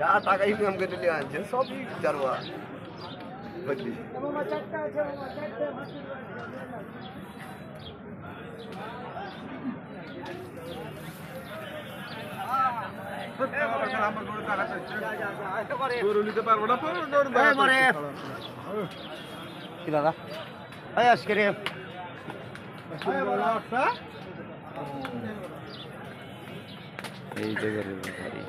যা টাকা ইনকাম করে নিয়ে আনছে, সবই জারবা দাদা এই আজকে রে এই যে গরুর ব্যাপারী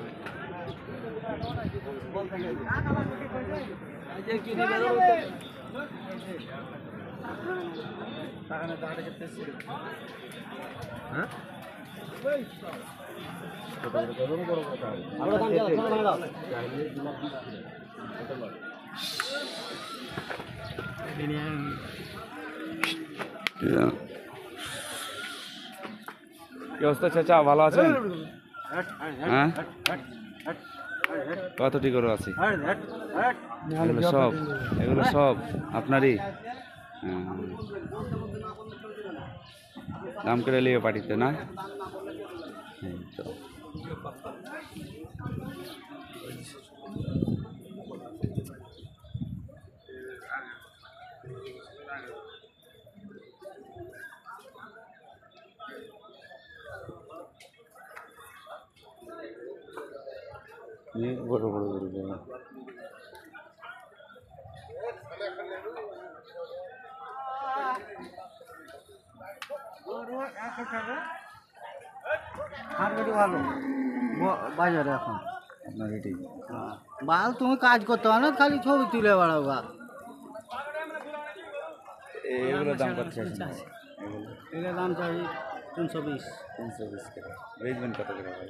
কি অবস্থা চাচা ভালো আছেন হ্যাঁ কতটি গরু আছে? এগুলো সব এগুলো সব আপনারই? হ্যাঁ। দাম করে নিয়ে পাঠিতে না? তো। ভালো বাজারে এখন বাল তুমি কাজ করতে পারো না খালি ছবি তুলে বেড়াও বা এগুলো দাম কত এগুলো দাম চাই তিনশো বিশ। তিনশো বিশ করে বেচবেন কত ভাই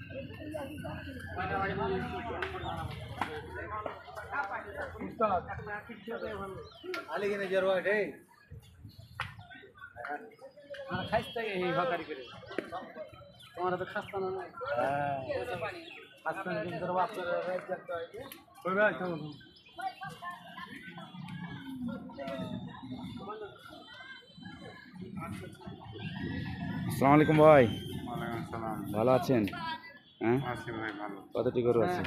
দাম চাই তোমার তো খাস্তা না খাস্তা কিন্তু আসসালামু। আলাইকুম ভাই ভালো আছেন? হ্যাঁ? কতটি গরু আছে?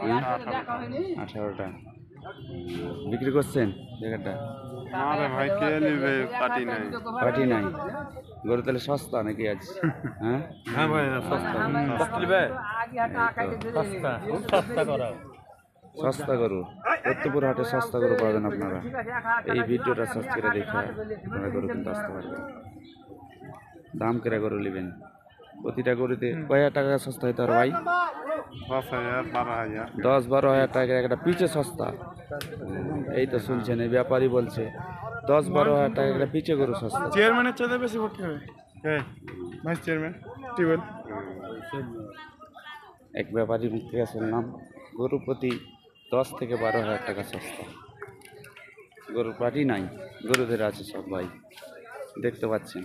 হ্যাঁ? আঠারোটা। বিক্রি করছেন জায়গাটা? আরে ভাই কে নিবে? পার্টি নাই। পাটি নাই? গরু তাহলে সস্তা নাকি আজ? হ্যাঁ? হ্যাঁ ভাই সস্তা। সস্তা। সস্তা। করা সস্তা গরু। দত্তপুর হাটে সস্তা গরু পাবেন আপনারা। এই ভিডিওটা সার্চ করে দেখে আপনারা গরু কিন্তু আসতে পারবেন। দাম কেরা গরু নেবেন? প্রতিটা গরুতে কয় হাজার টাকা সস্তা হইতে পারে ভাই? দশ হাজার বারো হাজার। দশ বারো হাজার টাকা একটা পিচে সস্তা। এই তো শুনছেন এই ব্যাপারী বলছে। দশ বারো হাজার টাকা একটা পিচে গরু সস্তা। চেয়ারম্যানের চাইতে বেশি ভর্তি হবে কে? ভাইস চেয়ারম্যান টিউবেল এক ব্যাপারী মুখ থেকে শুনলাম গরু প্রতি দশ থেকে বারো হাজার টাকা সস্তা। গরুর পাটি নাই গরুদের আছে সব ভাই। দেখতে পাচ্ছেন।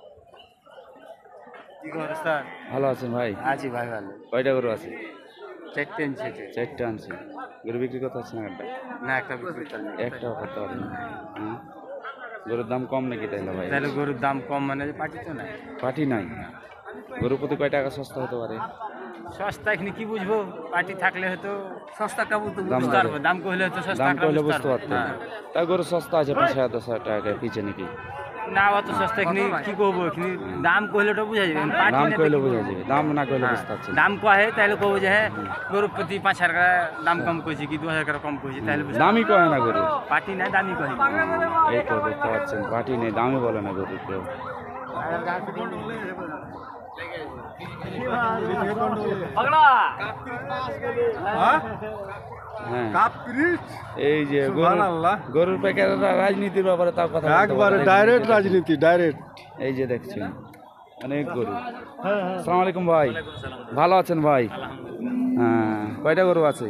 কি করে স্যার? ভালো আছেন ভাই? আছি ভাই ভালো। কয়টা গরু আছে? চারটে আছে চারটে। আনছি। গরু বিক্রি করতে পারছি না একটা? না একটা বিক্রি করতে। একটাও করতে পারবেন না? গরুর দাম কম নাকি তাইলে ভাই? তাহলে গরুর দাম কম মানে পাটি তো নাই। পাটি নাই। গরু প্রতি কয় টাকা সস্তা হতে পারে? সস্তা এখানে কি বুঝব? পাটি থাকলে হয়তো সস্তা কাবু তো দাম বুঝতে পারব। দাম কইলে হয়তো সস্তা দাম কইলে বুঝতে পারব। হ্যাঁ। তা গরু সস্তা আছে পাঁচ হাজার দশ হাজার টাকা পিছে নাকি? না অত সস্তা এখানে কি করব এখানে? দাম কইলে ওটা বুঝা যাবে দাম তো কইলে বোঝা? যাবে দাম না কইলে বুঝতে পারছেন দাম কহে তাহলে কবো যে হ্যাঁ গরু প্রতি পাঁচ হাজার টাকা দাম কম করেছি কি দু হাজার টাকা কম করেছি তাহলে দামই কয় না গরু? পাটি নাই দামি কহে এই তো দেখতে পাচ্ছেন পাটি নেই দামই বলে না গরু কেউ। হ্যাঁ? এই যে গরুর প্যাকেটরা রাজনীতির ব্যাপারে তাও কথা একবারে ডাইরেক্ট রাজনীতি ডাইরেক্ট এই যে দেখছেন অনেক গরু। সালাম আলাইকুম ভাই। ভালো আছেন ভাই? হ্যাঁ কয়টা গরু আছে?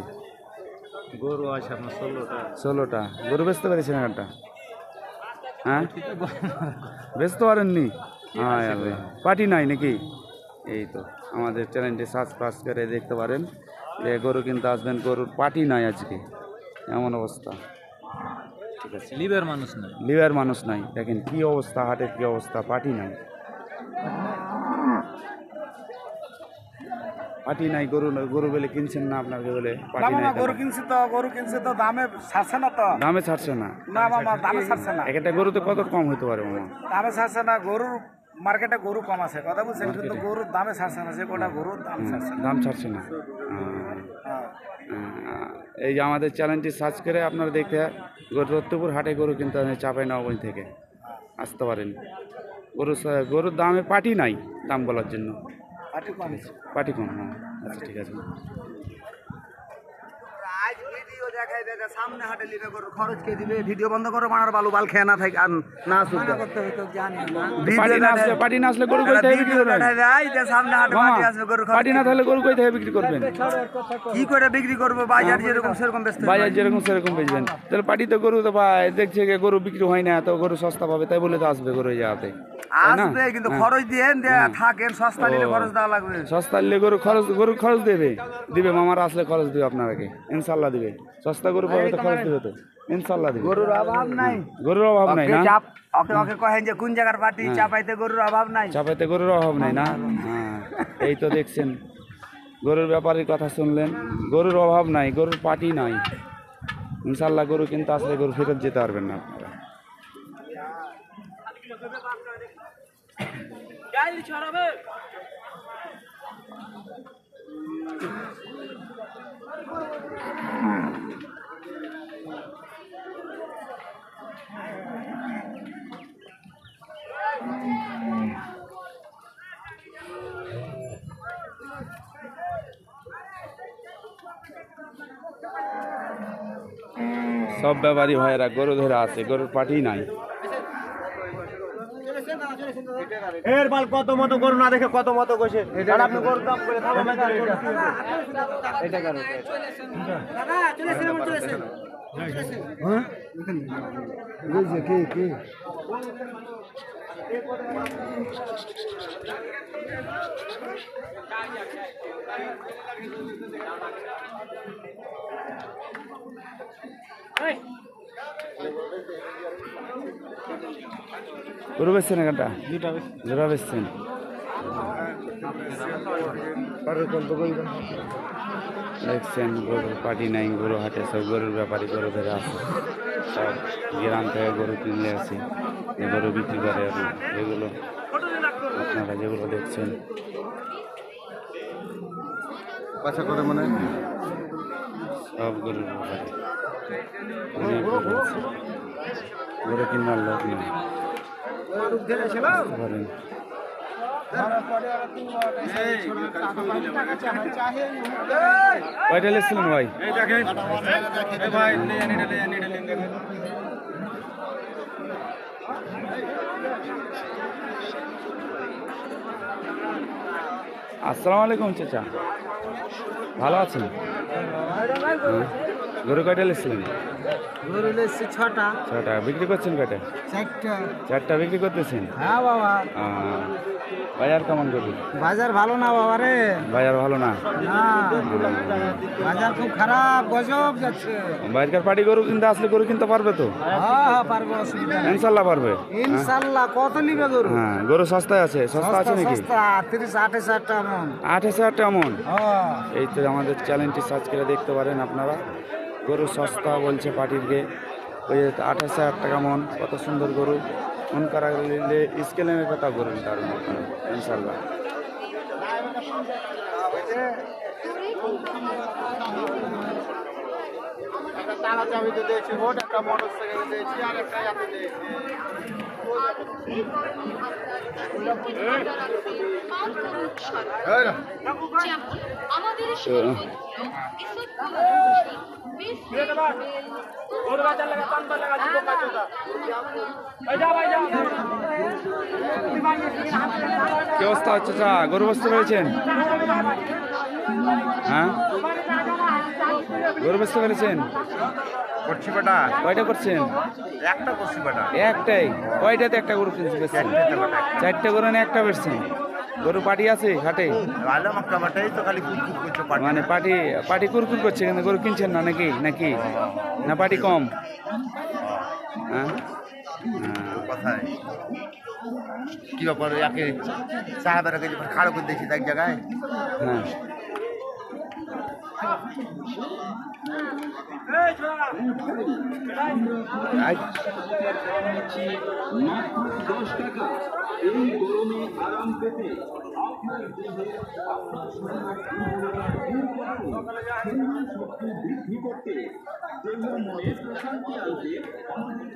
গরু আছে আপনার ষোলোটা। ষোলোটা। গরু বেচতে পেরেছেন একটা হ্যাঁ? বেচতে পারেননি? হ্যাঁ পার্টি নাই নাকি? এই তো আমাদের চ্যানেলটি সাবস্ক্রাইব করে দেখতে পারেন। গরু কিনতে আসবেন গরুর পার্টি নাই আজকে। এমন অবস্থা। ঠিক আছে লিবের মানুষ না লিভার মানুষ নাই। দেখেন কি অবস্থা হাটের কি অবস্থা পার্টি নাই। পার্টি নাই গরু গরু বলে কিনছেন না আপনাকে বলে পার্টি নাই গরু কিনছে তো গরু কিনছে তো দামে ছাড়ছে না তো। দামে ছাড়ছে না। না মামা দামে ছাড়ছে না। এক একটা গরুতে কত কম হতে পারে মামা? দামে ছাড়ছে না গরুর মার্কেটে গরু কম আছে। কথা বলছেন কিন্তু গরুর দামে ছাড়ছে না যে কোটা গরুর দাম ছাড়ছে না। দাম ছাড়ছে না। এই যে আমাদের চ্যানেলটি সার্চ করে আপনারা দেখতে রত্তপুর হাটে গরু কিন্তু চাপাই নবগঞ্জ থেকে। আসতে পারেন। গরু গরুর দামে পাটি নাই দাম বলার জন্য। পাটি কম পাটি কম হ্যাঁ। আচ্ছা ঠিক আছে। দেখাই দেখে সামনে হাটে লিবে করো খরচ কে দিবে? ভিডিও বন্ধ করো মানার বালু বাল খেয়ে না থাকে আর না শুনতে পার্টি না আসলে পার্টি না আসলে গরু কই থেকে বিক্রি করবেন। সামনে হাটে মামা আসবে গরু খরচ পার্টি না থাকলে গরু কই থেকে বিক্রি করবেন। কি করে বিক্রি করব? বাজার যেরকম সেরকম বাজার যেরকম সেরকম বেচবেন। তাহলে তো গরু তো ভাই দেখছে গরু বিক্রি হয় না তো গরু সস্তা পাবে তাই বলে তো আসবে গরু না? আসবে কিন্তু হ্যাঁ। খরচ দিয়ে থাকেন সস্তা নিলে খরচ দেওয়া লাগবে। সস্তা নিলে গরু খরচ গরু খরচ দেবে। দিবে মামার আসলে খরচ দিবে আপনাকে ইনশাল্লাহ দিবে। সস্তা গরু পাবে তো খরচ দিবে তো। ইনশাল্লাহ দিবে। গরুর অভাব নাই। গরুর অভাব নাই না? চাপ ওকে ওকে কহেন যে কোন জায়গার পার্টি হ্যাঁ। চাপাইতে গরুর অভাব নাই। চাপাইতে গরুর অভাব নাই না? হ্যাঁ এই তো দেখছেন। গরুর ব্যাপারের কথা শুনলেন। গরুর অভাব নাই গরুর পাটি নাই। ইনশাল্লাহ গরু কিন্তু আসলে গরু ফেরত যেতে পারবেন না। আপনারা সব ব্যাপারী ভাইয়েরা গরু ধরে আছে গরুর পাটি নাই। এর বাল কত মতো গরু না দেখে কত মতো কইছে আর আপনি গরুর দাম করে থাকো এটা কেন কি কি? গরু বেচছেন এখানটা জোড়া বেচছেন। দেখছেন গরুর পাটি নাই গরু হাটে সব গরুর ব্যাপারী গরু ধরে আছে। সব গ্রাম থেকে গরু কিনলে আসি যে গরু বিক্রি করে আর এগুলো আপনারা যেগুলো দেখছেন। করে সব গরুর ব্যাপারে। লেগছিলেন ভাই আসসালামু আলাইকুম চাচা ভালো আছেন হ্যাঁ। গরু কয়টা লেগছিলেন গরু লেছে ছটা। ছটা। বিক্রি করছেন কয়টা? চারটা। চারটা বিক্রি করতেছেন? হ্যাঁ বাবা। বাজার কেমন করবি বাজার ভালো না বাবা রে। বাজার ভালো না? বাজার খুব খারাপ গজব যাচ্ছে। বাইরকার পার্টি গরু কিনতে আসলে গরু কিনতে পারবে তো? হ্যাঁ হ্যাঁ পারব অসুবিধা ইনশাল্লাহ পারবে। ইনশাল্লাহ কত নিবে গরু? হ্যাঁ গরু সস্তায় আছে সস্তা আছে নাকি? সস্তা তিরিশ আঠাশ হাজার টাকা মন। হাজার টাকা মন। হ্যাঁ। এই তো আমাদের চ্যানেলটি সার্চ করে দেখতে পারেন আপনারা। গরু সস্তা বলছে পার্টিরকে ওই যে আঠাশ হাজার টাকা মন কত সুন্দর গরু। মন করা নিলে স্কেলের কথা করবেন তার ইনশাল্লাহ টানা চাবিতে দিয়েছি ভোট একটা মোটর সাইকেল দিয়েছি আর একটা ইয়াতে দিয়েছি। আমাদের কি অবস্থা হচ্ছে চা? গরু বসতে পেরেছেন হ্যাঁ? গরু বসতে পেরেছেন করছি বেটা। কয়টা করছেন? একটা করছি বেটা। একটাই। কয়টাতে একটা গরু চারটে গরু না একটা বেচছেন? গরু পাটি আছে হাটে? মানে পাটি পাটি কুরকুর করছে কিন্তু গরু কিনছেন না নাকি? নাকি? না পাটি কম? হ্যাঁ? কথায়। কি ব্যাপার একে সাহেবের খাড়ো করে দিয়েছি এক জায়গায়? হ্যাঁ। মাত্র দশ টাকা এই গরমে আরাম পেতে আপনার দেহে আপনার শরীরের শক্তি বৃদ্ধি করতে দেহ মনে প্রশান্তি আনতে আমাদের